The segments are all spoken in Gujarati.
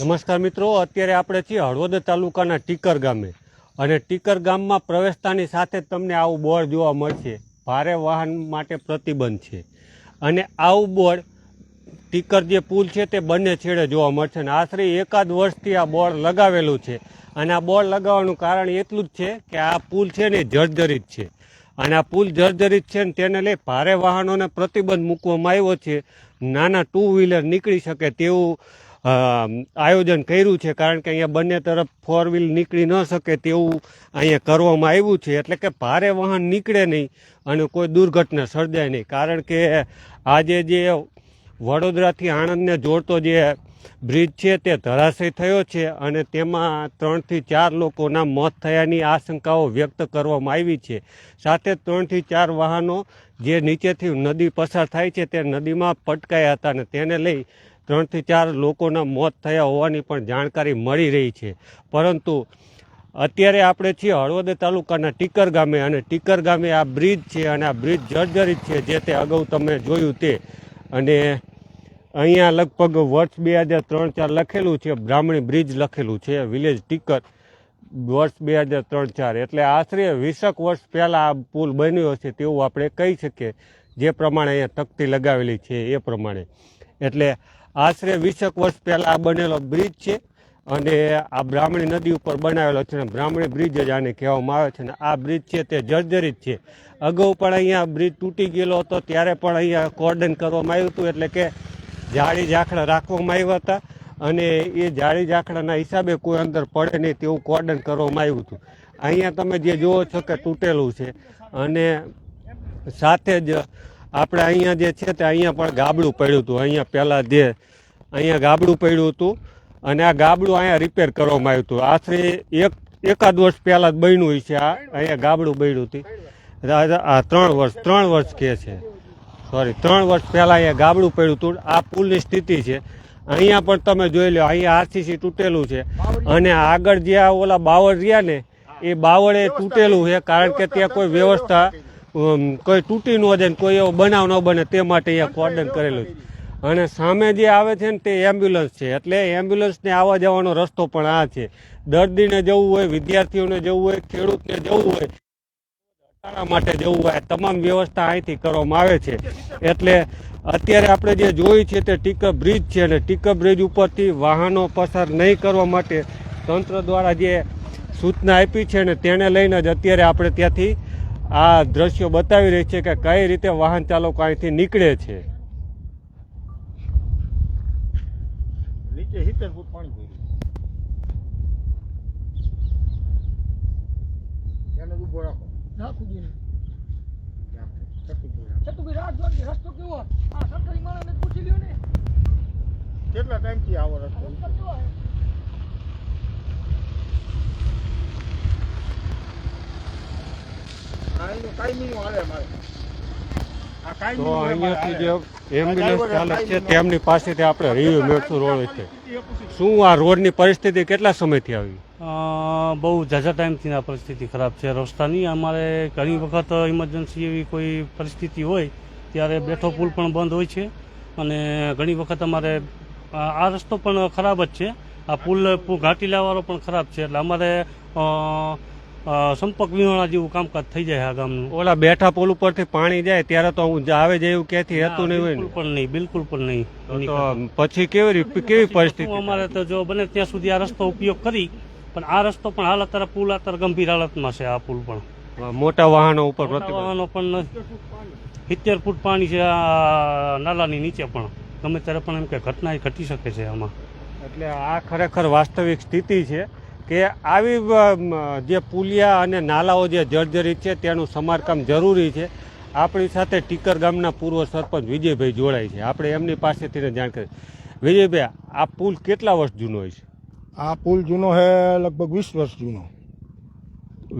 નમસ્કાર મિત્રો, અત્યારે આપણે છીએ હળવદ તાલુકાના ટીકર ગામે. અને ટીકર ગામમાં પ્રવેશતાની સાથે તમને આવું બોર્ડ જોવા મળશે. ભારે વાહન માટે પ્રતિબંધ છે. અને આવું બોર્ડ ટીકર જે પુલ છે તે બંને છેડે જોવા મળશે. અને આશરે એકાદ વર્ષથી આ બોર્ડ લગાવેલું છે. અને આ બોર્ડ લગાવવાનું કારણ એટલું જ છે કે આ પુલ છે ને જર્જરિત છે. અને આ પુલ જર્જરિત છે ને તેને લઈ ભારે વાહનોને પ્રતિબંધ મૂકવામાં આવ્યો છે. નાના ટુ વ્હીલર નીકળી શકે તેવું આયોજન કર્યું છે કારણ કે અહીંયા બંને તરફ ફોર વ્હીલ નીકળી ન શકે તેવું અહીંયા કરવામાં આવ્યું છે. એટલે કે ભારે વાહન નીકળે નહીં અને કોઈ દુર્ઘટના સર્જાય નહીં. કારણ કે આજે જે વડોદરાથી આણંદને જોડતો જે બ્રિજ છે તે ધરાશય થયો છે અને તેમાં ત્રણથી ચાર લોકોના મોત થયાની આશંકાઓ વ્યક્ત કરવામાં આવી છે. સાથે ત્રણથી ચાર વાહનો જે નીચેથી નદી પસાર થાય છે તે નદીમાં પટકાયા હતા અને તેને લઈ ત્રણથી ચાર લોકોના મોત થયા હોવાની પણ જાણકારી મળી રહી છે. પરંતુ અત્યારે આપણે છીએ હળવદ તાલુકાના ટીકર ગામે અને ટીકર ગામે આ બ્રિજ છે અને આ બ્રિજ જર્જરિત છે જે તે અગાઉ તમે જોયું તે. અને અહીંયા લગભગ વર્ષ બે હજાર ત્રણ ચાર લખેલું છે, બ્રાહ્મણી બ્રિજ લખેલું છે, વિલેજ ટીકર વર્ષ બે હજાર ત્રણ ચાર. એટલે આશરે વીસક વર્ષ પહેલાં આ પુલ બન્યો છે તેવું આપણે કહી શકીએ. જે પ્રમાણે અહીંયા તકતી લગાવેલી છે એ પ્રમાણે. એટલે આશરે વીસેક વર્ષ પહેલાં આ બનેલો બ્રિજ છે અને આ બ્રાહ્મણી નદી ઉપર બનાવેલો છે અને બ્રાહ્મણી બ્રિજ જ આને કહેવામાં આવે છે અને આ બ્રિજ છે તે જર્જરિત છે. અગાઉ પણ અહીંયા બ્રિજ તૂટી ગયેલો હતો, ત્યારે પણ અહીંયા કોર્ડન કરવામાં આવ્યું હતું, એટલે કે જાળી ઝાંખડા રાખવામાં આવ્યા હતા અને એ જાળી ઝાંખડાના હિસાબે કોઈ અંદર પડે નહીં તેવું કોર્ડન કરવામાં આવ્યું હતું. અહીંયા તમે જે જુઓ છો કે તૂટેલું છે અને સાથે જ આપણે અહીંયા જે છે તે અહીંયા પણ ગાબડું પડ્યું હતું. અહીંયા પહેલાં જે અહીંયા ગાબડું પડ્યું હતું અને આ ગાબડું અહીંયા રિપેર કરવામાં આવ્યું હતું. આશરે એક, એકાદ વર્ષ પહેલાં જ બન્યું હોય છે આ. અહીંયા ગાબડું બન્યું હતું. આ ત્રણ વર્ષ ત્રણ વર્ષ કહે છે. સોરી ત્રણ વર્ષ પહેલાં અહીંયા ગાબડું પડ્યું હતું. આ પુલની સ્થિતિ છે. અહીંયા પણ તમે જોઈ લો, અહીંયા આરસીસી તૂટેલું છે. અને આગળ જે આ ઓલા બાવળ રહ્યા ને, એ બાવળે તૂટેલું છે, કારણ કે ત્યાં કોઈ વ્યવસ્થા કોઈ તૂટી ન જાય ને કોઈ એવો બનાવ ન બને તે માટે અહીંયા કોર્ડન કરેલું છે. અને સામે જે આવે છે ને તે એમ્બ્યુલન્સ છે. એટલે એમ્બ્યુલન્સને આવવા જવાનો રસ્તો પણ આ છે. દર્દીને જવું હોય વિદ્યાર્થીઓને જવું હોય ખેડૂતને જવું હોય શાળા માટે જવું હોય તમામ વ્યવસ્થા અહીંથી કરવામાં આવે છે. એટલે અત્યારે આપણે જે જોઈ છે તે ટીકર બ્રિજ છે અને ટીકર બ્રિજ ઉપરથી વાહનો પસાર નહીં કરવા માટે તંત્ર દ્વારા જે સૂચના આપી છે ને તેને લઈને જ અત્યારે આપણે ત્યાંથી આ દ્રશ્યો બતાવી રહી છે કે કઈ રીતે વાહન ચાલકો અહીંથી નીકળે છે. નીચે સિત્તેર આવો પાણી ભર્યું એને જ ઊભો રાખો નાખું દે ચટણી રાખો. છતું રાત જોડે રસ્તો કેવો આ સરકારી માણસને પૂછી લ્યો ને કેટલા ટાઈમથી આવો રસ્તો રસ્તો કેવો હે? આ એનું કાયમીનું હાલે મારે આ તો અહીંયાથી જે એમ્બ્યુલન્સ ચાલક છે તેમની પાસેથી આપણે રિવ્યુ મેળવશું રોડ છે. શું આ રોડની પરિસ્થિતિ કેટલા સમયથી આવી? બહુ ઝાઝા ટાઈમથી આ પરિસ્થિતિ ખરાબ છે. રસ્તાની અમારે ઘણી વખત ઇમરજન્સી એવી કોઈ પરિસ્થિતિ હોય ત્યારે બેઠો પુલ પણ બંધ હોય છે. અને ઘણી વખત અમારે આ રસ્તો પણ ખરાબ જ છે. આ પુલ ઘાટી લાવવાનો પણ ખરાબ છે. એટલે અમારે સંપર્ક વિહોણા જેવું કામકાજ થઈ જાય આ ગામનું. ઓલા બેઠા પુલ ઉપરથી પાણી જાય ત્યારે તો હું આવે જાય એવું ક્યાંથી રહેતું નહીં હોય પણ નહીં બિલકુલ પણ નહીં. પછી કેવી કેવી પરિસ્થિતિ? અમારે તો જો બને ત્યાં સુધી આ રસ્તો ઉપયોગ કરી પણ આ રસ્તો પણ હાલ અત્યારે પુલ અત્યારે ગંભીર હાલતમાં છે આ પુલ પણ. મોટા વાહનો ઉપર વાહનો પણ સિત્તેર ફૂટ પાણી છે આ નાલાની નીચે પણ. ગમે ત્યારે પણ એમ કે ઘટના ઘટી શકે છે આમાં. એટલે આ ખરેખર વાસ્તવિક સ્થિતિ છે. કે આવી જે પુલિયા અને નાલાઓ જે જર્જરિત છે તેનું સમારકામ જરૂરી છે. આપણી સાથે ટીકર ગામના પૂર્વ સરપંચ વિજયભાઈ જોડાય છે. આપણે એમની પાસેથી જાણકારી વિજયભાઈ આ પુલ કેટલા વર્ષ જૂનો છે? આ પુલ જૂનો છે લગભગ વીસ વર્ષ જૂનો.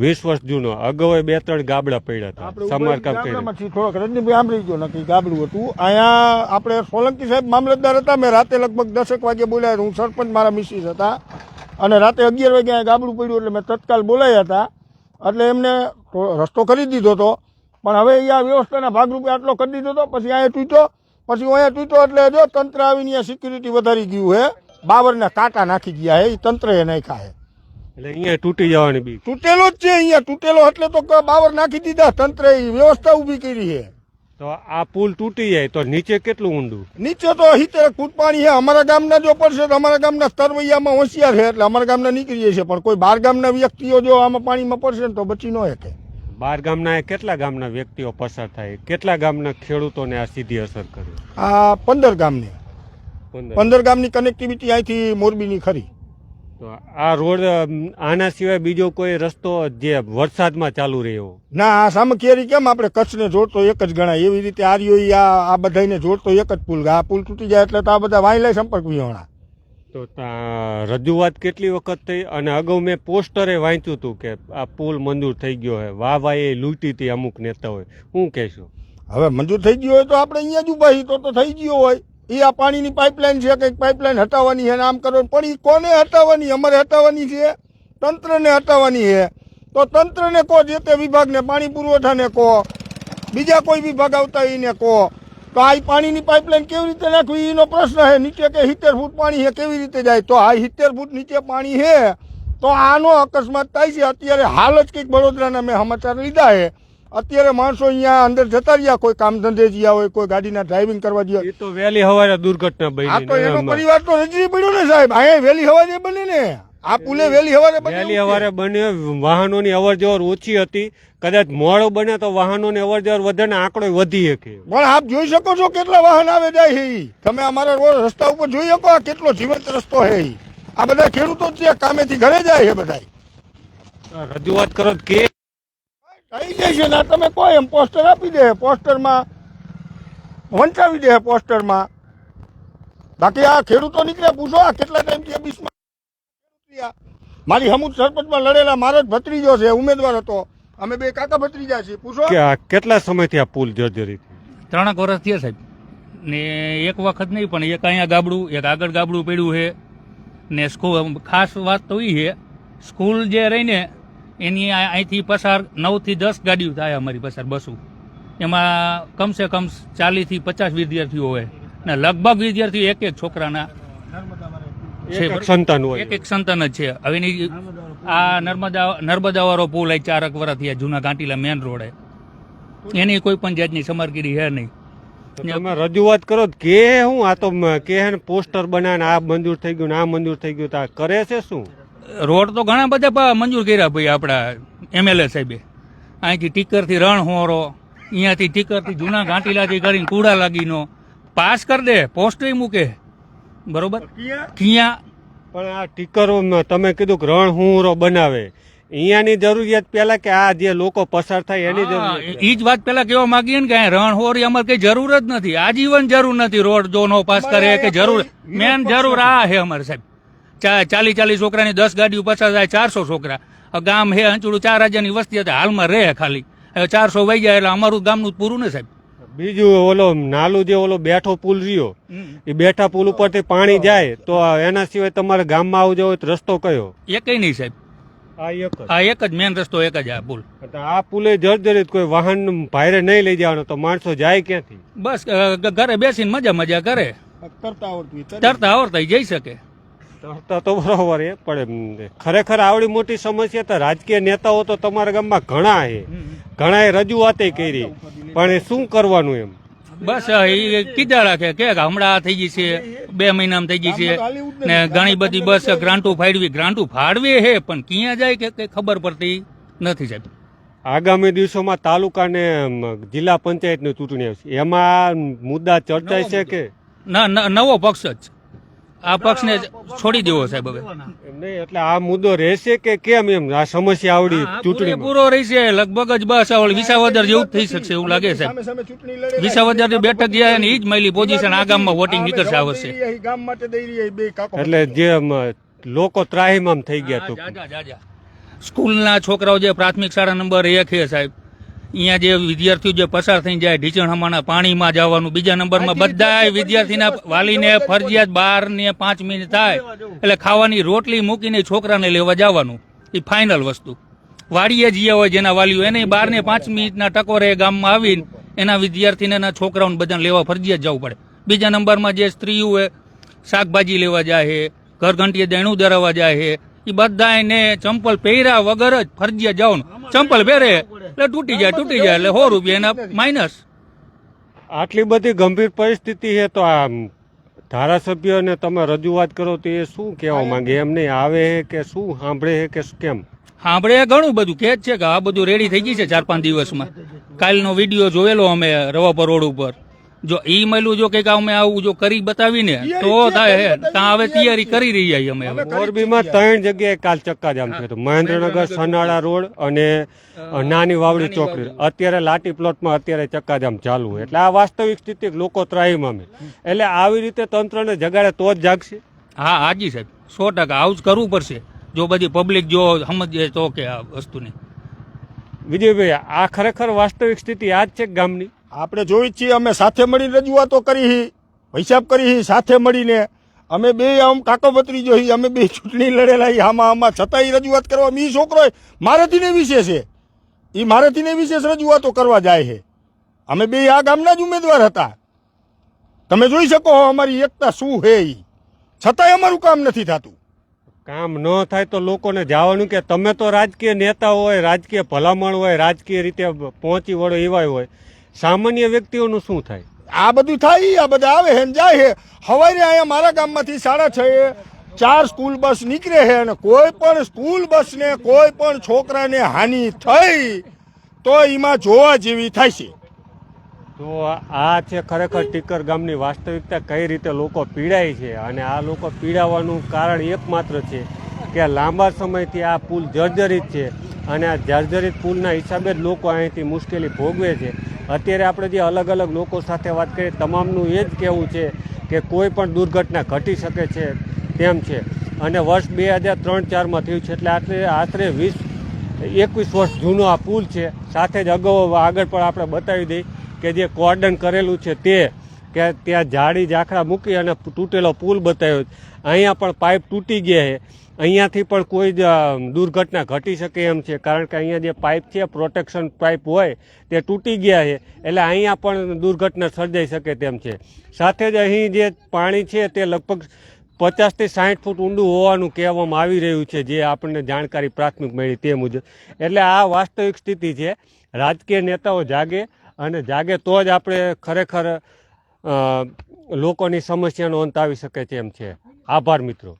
વીસ વર્ષ જૂનો. અગાઉ બે ત્રણ ગાબડા પડ્યા હતા. સમારકામ થોડોક. રજનીભાઈ સાંભળી ગયો નક્કી ગાબડું હતું. અહીંયા આપણે સોલંકી સાહેબ મામલતદાર હતા. મેં રાતે લગભગ દસેક વાગે બોલાયા હું સરપંચ મારા મિસિસ હતા. અને રાતે અગિયાર વાગે અહીંયા ગાબડું પડ્યું એટલે મેં તત્કાલ બોલાયા હતા. એટલે એમને રસ્તો કરી દીધો હતો પણ હવે અહીંયા વ્યવસ્થાના ભાગરૂપે આટલો કરી દીધો હતો પછી અહીંયા તૂટ્યો. પછી અહીંયા તૂટ્યો એટલે જો તંત્ર આવીને અહીંયા સિક્યુરિટી વધારી ગયું છે બાવરના કાંટા નાખી ગયા હે. એ તંત્રએ નાખ્યા હે. એટલે અહીંયા તૂટી જવાની બી તૂટેલો જ છે અહીંયા. તૂટેલો એટલે તો ક- બાવર નાખી દીધા. તંત્રએ વ્યવસ્થા ઊભી કરી છે તો આ પુલ તૂટી જાય તો નીચે કેટલું ઊંડું? નીચે તો સિત્તેર ફૂટ પાણી છે. અમારા ગામના જો પડશે તો અમારા ગામના તરવૈયામાં હોશિયાર છે એટલે અમારા ગામના નીકળી છે. પણ કોઈ બાર ગામના વ્યક્તિઓ જો આમાં પાણીમાં પડશે ને તો બચી ન શકે. બાર ગામના કેટલા ગામના વ્યક્તિઓ પસાર થાય? કેટલા ગામના ખેડૂતોને આ સીધી અસર કરે? આ પંદર ગામની. પંદર. પંદર ગામની કનેક્ટિવિટી અહીંથી મોરબીની ખરી. તો આ રોડ આના સિવાય બીજો કોઈ રસ્તો જે વરસાદમાં ચાલુ રહ્યો? ના આ સામખિયારી કેમ આપણે કચ્છને જોડતો એક જ ગણાય? એવી રીતે આર્યો આ આ બધાને જોડતો એક જ પુલ. આ પુલ તૂટી જાય એટલે તો આ બધા વાયલાય સંપર્ક વિહોણા. તો રજૂઆત કેટલી વખત થઈ? અને અગાઉ મેં પોસ્ટરે વાંચ્યું હતું કે આ પુલ મંજૂર થઈ ગયો હોય વાહ વાહ એ લૂંટી હતી અમુક નેતાઓએ શું કહેશો? હવે મંજૂર થઈ ગયો હોય તો આપણે અહીંયા જ ઊભા તો તો થઈ ગયો હોય. એ આ પાણીની પાઇપલાઇન છે, કંઈક પાઇપલાઇન હટાવવાની છે આમ કરો પણ એ કોને હટાવવાની? અમારે હટાવવાની છે. તંત્રને હટાવવાની છે. તો તંત્રને કહો, જે તે વિભાગને, પાણી પુરવઠાને કહો. બીજા કોઈ વિભાગ આવતા એને કહો. તો આ પાણીની પાઇપલાઇન કેવી રીતે નાખવી? એનો પ્રશ્ન છે, નીચે કે સિત્તેર ફૂટ પાણી છે, કેવી રીતે જાય? તો આ સિત્તેર ફૂટ નીચે પાણી છે. તો આનો અકસ્માત થાય છે. અત્યારે હાલ જ કંઈક વડોદરાના મેં સમાચાર લીધા છે. અત્યારે માણસો અહીંયા અંદર જતા રહ્યા. કોઈ કામ ધંધે જયા હોય કોઈ ગાડીના ડ્રાઇવિંગ કરવા ગયા એ તો વહેલી હવારે દુર્ઘટના આ તો એનો પરિવાર તો રજની પડ્યો ને સાહેબ. અહીંયા વહેલી હવારે બને ને. આ પુલે વહેલી હવારે બને વહેલી. હવારે બને વાહનોની અવર જવર ઓછી હતી. કદાચ મોડો બને તો વાહનોની અવર જવર વધે ને આંકડો વધી શકે. પણ આપ જોઈ શકો છો કેટલા વાહન આવે જાય છે તમે અમારા રોડ રસ્તા ઉપર જોઈ શકો આ કેટલો જીવંત રસ્તો છે આ બધા ખેડૂતો છે કામેથી ઘરે જાય છે બધા રજૂઆત કરો કે થઈ જશે ને તમે કહો એમ પોસ્ટર આપી દે પોસ્ટરમાં વંચાવી દે પોસ્ટરમાં. બાકી આ ખેડૂતો નીકળે પૂછો આ કેટલા ટાઈમથી આ બીસમાં મારી હમુદ સરપંચમાં લડેલા મારો જ ભત્રીજો છે ઉમેદવાર હતો. અમે બે કાકા ભત્રીજા છીએ પૂછો. કે આ કેટલા સમયથી આ પુલ જર્જરિત? ત્રણેક વર્ષ થયા સાહેબ. ને એક વખત નહીં પણ એક અહીંયા ગાબડું એક આગળ ગાબડું પડ્યું છે. ને સ્કૂલ ખાસ વાત તો એ છે સ્કૂલ જે રહીને એની આ- અહીંથી પસાર નવથી દસ ગાડીઓ થાય અમારી પસાર બસો. એમાં કમસે કમ ચાલીસથી પચાસ વિદ્યાર્થીઓ હોય. ને લગભગ વિદ્યાર્થીઓ એક એક છોકરાના સંતાન હોય. એક એક સંતાન જ છે. હવે એની આ નર્મદા નર્મદાવાળો પુલ એ ચારક વર્ષ થયા જૂના ઘાંટીલા મેન રોડે. એની કોઈ પણ જાતની સમરગીરી છે નહીં. તમે રજૂઆત કરો કે હું આ તો કે પોસ્ટર બનાવીને આ મંજૂર થઈ ગયું ને આ મંજૂર થઈ ગયું તો આ કરે છે શું? રોડ તો ઘણા બધા મંજૂર કર્યા ભાઈ આપણા એમએલએ સાહેબે. અહીંથી ટીકરથી રણહોરો અહીંયાથી ટીકરથી જૂના ઘાંટીલાથી કરીને કુડા લાગીનો પાસ કરી દે પોસ્ટરી મૂકે. બરોબર? કિયા? પણ આ ટીકરો તમે કીધું કે રણહુંરો બનાવે. અહીંયાની જરૂરિયાત પેલા કે આ જે લોકો પસાર થાય એની જરૂરિયાત ઈ જ વાત પેલા કેવા માંગીએ ને કે રણહોરી અમારે કઈ જરૂર જ નથી. આજીવન જરૂર નથી રોડ જો નો પાસ કરે કે જરૂર. મેન જરૂર આ છે અમારે સાહેબ. ચાલી ચાલી છોકરાની દસ ગાડીઓ પચાસ થાય ચારસો છોકરા. ગામ હે હંચુડું ચાર હજારની વસ્તી હતી હાલમાં રહે ખાલી. ચારસો વહી ગયા એટલે અમારું ગામનું પૂરું ને સાહેબ? બીજું ઓલો નાલું જે ઓલો બેઠો પુલ રહ્યો એ બેઠા પુલ ઉપરથી પાણી જાય તો એના સિવાય તમારે ગામમાં આવું જવું હોય તો રસ્તો કયો? એકય નહીં સાહેબ. એક આ એક જ મેન રસ્તો એક જ આ પુલ. આ પુલે જર્જરિત કોઈ વાહન ભાઈરે નહીં લઈ જવાનો તો માણસો જાય ક્યાંથી? બસ ઘરે બેસીને મજા મજા કરે. તરતા આવડતું તરતા આવડતા જઈ શકે. તરતા તો બરોબર એ પણ ખરેખર આવડી મોટી સમસ્યા તો રાજકીય નેતાઓ તો તમારા ગામમાં ઘણા છે. ઘણાએ રજૂઆતે કરી. પણ એ શું કરવાનું એમ? બસ એ કીધા રાખે કે હમણાં થઈ ગઈ છે બે મહિનામાં થઈ ગઈ છે. ને ઘણી બધી બસ ગ્રાન્ટો ફાડવી ગ્રાન્ટો ફાડવી હે પણ ક્યાં જાય કે કઈ ખબર પડતી નથી સાહેબ. આગામી દિવસોમાં તાલુકા ને જિલ્લા પંચાયતની ચૂંટણી આવશે. એમાં મુદ્દા ચર્ચાય છે કે? ના ન- નવો પક્ષ જ. આ પક્ષને છોડી દેવો સાહેબ હવે. નહીં એટલે આ મુદ્દો રહેશે કે કેમ એમ? આ સમસ્યા આવડી ચૂંટણી પૂરો રહેશે. લગભગ જ બસ વિસાવદર જેવું જ થઈ શકશે એવું લાગે લડે. વિસાવદરની બેઠક ગયા ને એ જ મળી પોઝિશન આ ગામમાં વોટિંગ નીકળશે આ વર્ષે એટલે જે લોકો ત્રાહીમામ થઈ ગયા તો. જા, જા, જા, જા. સ્કૂલના છોકરાઓ જે પ્રાથમિક શાળા નંબર એક છે સાહેબ અહીંયા જે વિદ્યાર્થીઓ જે પસાર થઈ જાય ઢીચણહમાના પાણીમાં જવાનું બીજા નંબરમાં બધા વિદ્યાર્થીના વાલીને ફરજિયાત બાર ને પાંચ મિનિટ થાય. એટલે ખાવાની રોટલી મૂકીને છોકરાને લેવા જવાનું. એ ફાઇનલ વસ્તુ. વાડીએ જ્યાં હોય જેના વાલીઓ એને બાર ને પાંચ મિનિટના ટકોરે ગામમાં આવીને એના વિદ્યાર્થીને એના છોકરાઓને બધાને લેવા ફરજિયાત જવું પડે. બીજા નંબરમાં જે સ્ત્રીઓ શાકભાજી લેવા જાય છે ઘર ઘંટીએ દેણું ધરાવવા જાય છે એ બધા એને ચંપલ પહેર્યા વગર જ ફરજિયાત જાઉં ચંપલ પહેરે એટલે તૂટી જાય તૂટી જાય એટલે સો રૂપિયા એના માઇનસ આટલી બધી ગંભીર પરિસ્થિતિ છે તો આ ધારાસભ્યને તમે રજૂઆત કરો તો એ શું કહેવા માંગે? એમને આવે કે શું સાંભળે કે કેમ? સાંભળે ઘણું બધું કે જ છે કે આ બધું રેડી થઈ ગઈ છે ચાર પાંચ દિવસમાં. કાલનો વીડિયો જોયેલો અમે રવાપર રોડ ઉપર. જો ઈ મળ્યું જો કે અમે આવું જો કરી બતાવીને તો થાય હે. ત્યાં હવે તૈયારી કરી રહ્યા છીએ અમે હવે. મોરબીમાં ત્રણ જગ્યાએ કાલ ચક્કાજામ થયો હતો. મહેન્દ્રનગર સનાળા રોડ અને નાની વાવડી ચોકડી. અત્યારે લાટી પ્લોટમાં અત્યારે ચક્કાજામ ચાલુ હોય. એટલે આ વાસ્તવિક સ્થિતિ લોકો ત્રાહીમામે એટલે આવી રીતે તંત્રને જગાડે તો જ જાગશે. હા હાજી સાહેબ. સો ટકા. આવું જ કરવું પડશે. જો બધી પબ્લિક જો સમજે તો કે આ વસ્તુને. વિજયભાઈ આ ખરેખર વાસ્તવિક સ્થિતિ આ જ છે ગામની? આપણે જોઈ જ છીએ, અમે સાથે મળીને રજૂઆતો કરી હિસાબ કરી સાથે મળીને. અમે બે આમ કાકોપત્રી જોઈ અમે બે ચૂંટણી લડેલા આમાં આમાં છતાંય રજૂઆત કરવા. મી છોકરો મારેથી ને વિશે છે. એ મારેથી ને વિશેષ રજૂઆતો કરવા જાય છે. અમે બે આ ગામના જ ઉમેદવાર હતા. તમે જોઈ શકો અમારી એકતા શું છે એ છતાંય અમારું કામ નથી થતું. કામ ન થાય તો લોકોને જવાનું કે તમે તો રાજકીય નેતા હોય, રાજકીય ભલામણ હોય, રાજકીય રીતે પહોંચી વળો એવા હોય. સામાન્ય વ્યક્તિઓનું શું થાય? આ બધું થાય આ બધા આવે હે ને જાય હે હવારે અહીંયા મારા ગામમાંથી સાડા છ ચાર સ્કૂલ બસ નીકળે છે અને કોઈ પણ સ્કૂલ બસને કોઈ પણ છોકરાને હાનિ થઈ તો એમાં જોવા જેવી થાય છે. તો આ છે ખરેખર ટીકર ગામની વાસ્તવિકતા કઈ રીતે લોકો પીડાય છે અને આ લોકો પીડાવાનું કારણ એકમાત્ર છે કે લાંબા સમયથી આ પુલ જર્જરિત છે અને આ જર્જરિત પુલના હિસાબે જ લોકો અહીંથી મુશ્કેલી ભોગવે છે. અત્યારે આપણે જે અલગ અલગ લોકો સાથે વાત કરીએ, તમામનું એ જ કહેવું છે કે કોઈ પણ દુર્ઘટના ઘટી શકે છે, તેમ છે. અને વર્ષ બે હજાર ત્રણ ચારમાં થયું છે, એટલે આટલે, આશરે વીસ, એકવીસ વર્ષ જૂનો આ પુલ છે. સાથે જ અગાઉ આગળ પણ આપણે બતાવી દઈ કે જે કોર્ડન કરેલું છે તે, કે ત્યાં જાડી ઝાખડા મૂકી અને તૂટેલો પુલ બતાવ્યો અહીંયા પણ પાઇપ તૂટી ગયા છે. અહીંયાથી પણ કોઈ જ દુર્ઘટના ઘટી શકે એમ છે. કારણ કે અહીંયા જે પાઇપ છે, પ્રોટેક્શન પાઇપ હોય, તે તૂટી ગયા છે. એટલે અહીંયા પણ દુર્ઘટના સર્જાઈ શકે તેમ છે. સાથે જ અહીં જે પાણી છે, તે લગભગ પચાસથી સાઠ ફૂટ ઊંડું હોવાનું કહેવામાં આવી રહ્યું છે, જે આપણને જાણકારી પ્રાથમિક મળી તે મુજબ. એટલે આ વાસ્તવિક સ્થિતિ છે. રાજકીય નેતાઓ જાગે અને જાગે તો જ આપણે ખરેખર લોકોની સમસ્યાનો અંત આવી શકે છે એમ છે. આભાર મિત્રો.